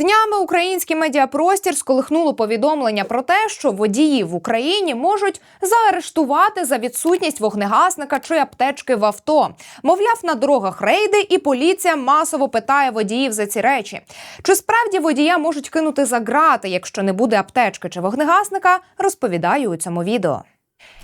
Днями український медіапростір сколихнуло повідомлення про те, що водії в Україні можуть заарештувати за відсутність вогнегасника чи аптечки в авто. Мовляв, на дорогах рейди, і поліція масово питає водіїв за ці речі. Чи справді водія можуть кинути за грати, якщо не буде аптечки чи вогнегасника? Розповідаю у цьому відео.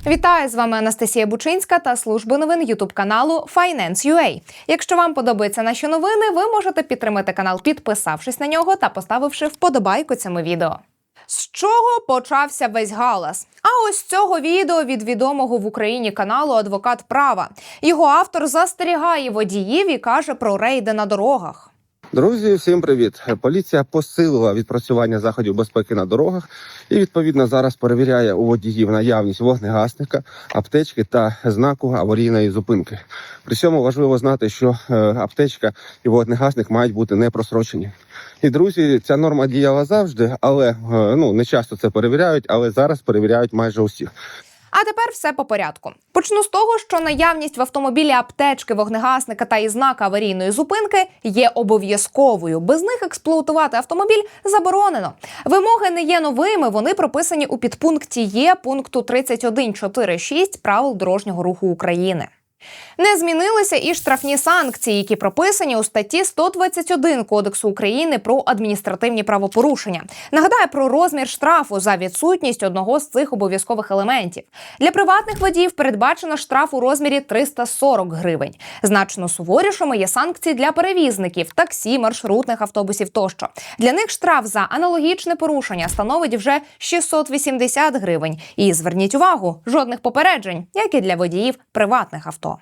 Вітаю з вами Анастасія Бучинська та служба новин Ютуб каналу Finance.ua. Якщо вам подобаються наші новини, ви можете підтримати канал, підписавшись на нього та поставивши вподобайку цьому відео. З чого почався весь галас? А ось цього відео від відомого в Україні каналу Адвокат права. Його автор застерігає водіїв і каже про рейди на дорогах. Друзі, всім привіт! Поліція посилила відпрацювання заходів безпеки на дорогах і відповідно зараз перевіряє у водіїв наявність вогнегасника, аптечки та знаку аварійної зупинки. При цьому важливо знати, що е, аптечка і вогнегасник мають бути не просрочені. І друзі, ця норма діяла завжди, але е, ну не часто це перевіряють, але зараз перевіряють майже усіх. А тепер все по порядку. Почну з того, що наявність в автомобілі аптечки, вогнегасника та і знака аварійної зупинки є обов'язковою. Без них експлуатувати автомобіль заборонено. Вимоги не є новими. Вони прописані у підпункті Є пункту 31.4.6 правил дорожнього руху України. Не змінилися і штрафні санкції, які прописані у статті 121 Кодексу України про адміністративні правопорушення. Нагадаю про розмір штрафу за відсутність одного з цих обов'язкових елементів. Для приватних водіїв передбачено штраф у розмірі 340 гривень. Значно суворішими є санкції для перевізників, таксі, маршрутних автобусів тощо. Для них штраф за аналогічне порушення становить вже 680 гривень. І зверніть увагу, жодних попереджень, як і для водіїв приватних авто.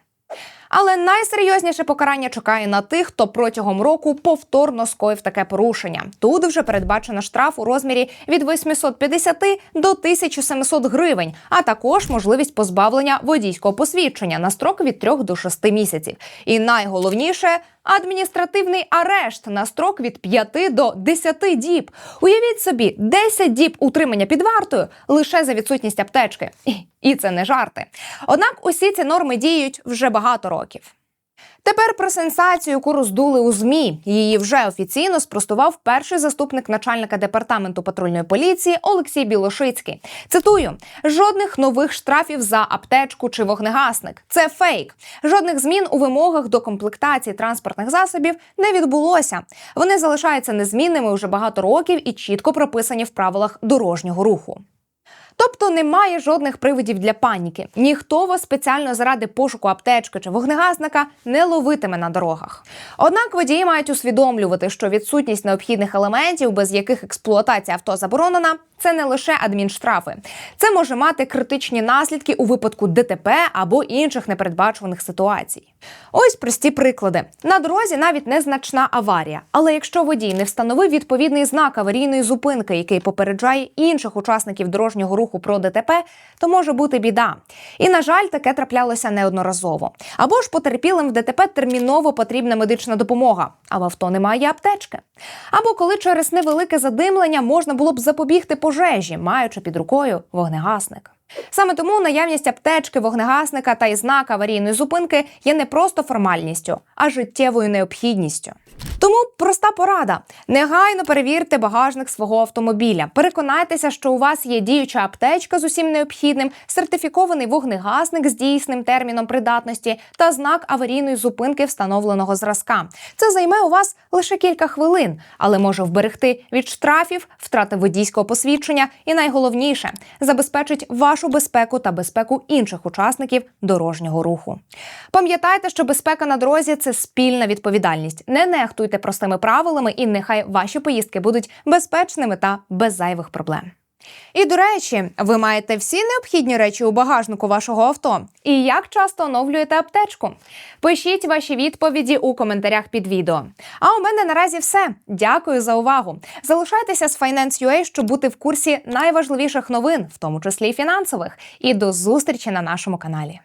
Але найсерйозніше покарання чекає на тих, хто протягом року повторно скоїв таке порушення. Тут вже передбачено штраф у розмірі від 850 до 1700 гривень, а також можливість позбавлення водійського посвідчення на строк від 3 до 6 місяців. І найголовніше адміністративний арешт на строк від 5 до 10 діб. Уявіть собі, 10 діб утримання під вартою лише за відсутність аптечки. І, це не жарти. Однак усі ці норми діють вже багато років. Тепер про сенсацію, яку роздули у змі. Її вже офіційно спростував перший заступник начальника департаменту патрульної поліції Олексій Білошицький. Цитую: жодних нових штрафів за аптечку чи вогнегасник. Це фейк. Жодних змін у вимогах до комплектації транспортних засобів не відбулося. Вони залишаються незмінними вже багато років і чітко прописані в правилах дорожнього руху. Тобто немає жодних приводів для паніки. Ніхто вас спеціально заради пошуку аптечки чи вогнегасника не ловитиме на дорогах. Однак водії мають усвідомлювати, що відсутність необхідних елементів, без яких експлуатація авто заборонена, це не лише адмінштрафи. Це може мати критичні наслідки у випадку ДТП або інших непередбачуваних ситуацій. Ось прості приклади: на дорозі навіть незначна аварія, але якщо водій не встановив відповідний знак аварійної зупинки, який попереджає інших учасників дорожнього руху про ДТП, то може бути біда. І на жаль, таке траплялося неодноразово. Або ж потерпілим в ДТП терміново потрібна медична допомога, а в авто немає аптечки. Або коли через невелике задимлення можна було б запобігти пожежі, маючи під рукою вогнегасник. Саме тому наявність аптечки, вогнегасника та і знак аварійної зупинки є не просто формальністю, а життєвою необхідністю. Тому проста порада: негайно перевірте багажник свого автомобіля. Переконайтеся, що у вас є діюча аптечка з усім необхідним, сертифікований вогнегасник з дійсним терміном придатності та знак аварійної зупинки встановленого зразка. Це займе у вас лише кілька хвилин, але може вберегти від штрафів, втрати водійського посвідчення і найголовніше забезпечить вашу безпеку та безпеку інших учасників дорожнього руху. Пам'ятайте, що безпека на дорозі це спільна відповідальність. Не нехтуйте простими правилами, і нехай ваші поїздки будуть безпечними та без зайвих проблем. І до речі, ви маєте всі необхідні речі у багажнику вашого авто. І як часто оновлюєте аптечку? Пишіть ваші відповіді у коментарях під відео. А у мене наразі все. Дякую за увагу. Залишайтеся з Finance.ua, щоб бути в курсі найважливіших новин, в тому числі і фінансових. І до зустрічі на нашому каналі.